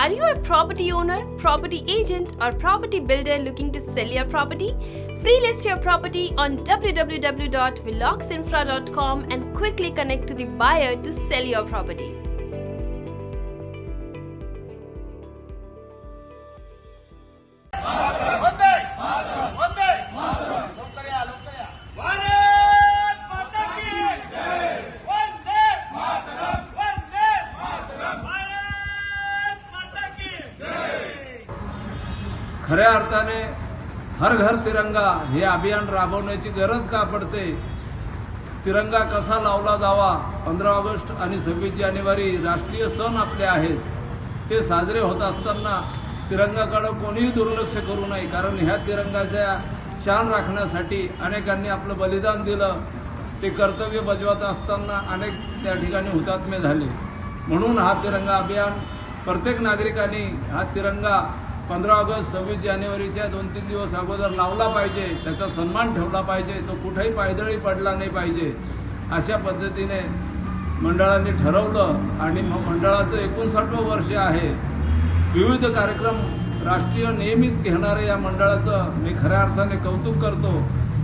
Are you a property owner, property agent, or property builder looking to sell your property? Free list your property on www.veloxinfra.com and quickly connect to the buyer to sell your property. खऱ्या अर्थाने हर घर तिरंगा हे अभियान राबवण्याची गरज का पडते? तिरंगा कसा लावला जावा? पंधरा ऑगस्ट आणि सव्वीस जानेवारी राष्ट्रीय सण आपले आहेत. ते साजरे होत असताना तिरंगाकडं कोणीही दुर्लक्ष करू नये कारण ह्या तिरंगाच्या शान राखण्यासाठी अनेकांनी आपलं बलिदान दिलं. ते कर्तव्य बजावत असताना अनेक त्या ठिकाणी हुतात्मे झाले. म्हणून हा तिरंगा अभियान प्रत्येक नागरिकांनी हा तिरंगा पंधरा ऑगस्ट सव्वीस जानेवारीच्या दोन तीन दिवस अगोदर लावला पाहिजे. त्याचा सन्मान ठेवला पाहिजे. तो कुठेही पायदळी पडला नाही पाहिजे. अशा पद्धतीने मंडळांनी ठरवलं आणि मग मंडळाचं एकोणसाठवं वर्ष आहे. विविध कार्यक्रम राष्ट्रीय नेहमीच घेणारे या मंडळाचं मी खऱ्या अर्थाने कौतुक करतो.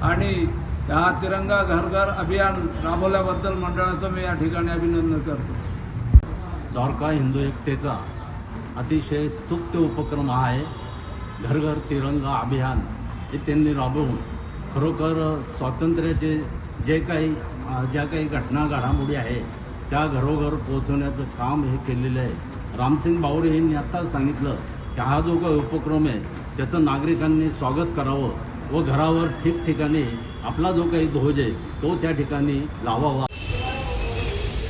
आणि हा तिरंगा घर घर अभियान राबवल्याबद्दल मंडळाचं मी या ठिकाणी अभिनंदन करतो. द्वारका हिंदू एकतेचा अतिशय स्तुत्य उपक्रम हा आहे. घर घर तिरंगा अभियान. हे त्यांनी राबवून खरोखर स्वातंत्र्याचे जे काही ज्या काही घटना घडामोडी आहे त्या घरोघर पोहोचवण्याचं काम हे केलेलं आहे. रामसिंग बावरे यांनी आत्ताच सांगितलं की हा जो काही उपक्रम आहे त्याचं नागरिकांनी स्वागत करावं व घरावर ठिकठिकाणी आपला जो काही ध्वज आहे तो त्या ठिकाणी लावावा.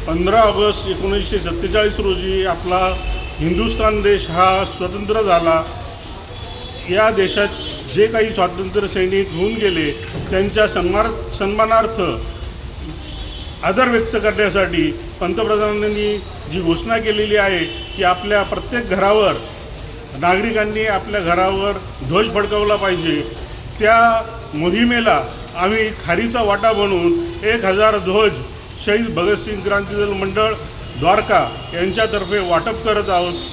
पंधरा ऑगस्ट एकोणीसशे सत्तेचाळीस रोजी आपला हिंदुस्थान देश हा स्वतंत्र झाला. या देशात जे काही स्वातंत्र्य सैनिक होऊन गेले त्यांच्या सन्मान सन्मानार्थ आदर व्यक्त करण्यासाठी पंतप्रधानांनी जी घोषणा केलेली आहे की आपल्या प्रत्येक घरावर नागरिकांनी आपल्या घरावर ध्वज फडकवला पाहिजे. त्या मोहिमेला आम्ही खारीचा वाटा बनवून एक हजार ध्वज शहीद भगतसिंग क्रांती दल मंडळ द्वारका यांच्यातर्फे वाटप करत आहोत.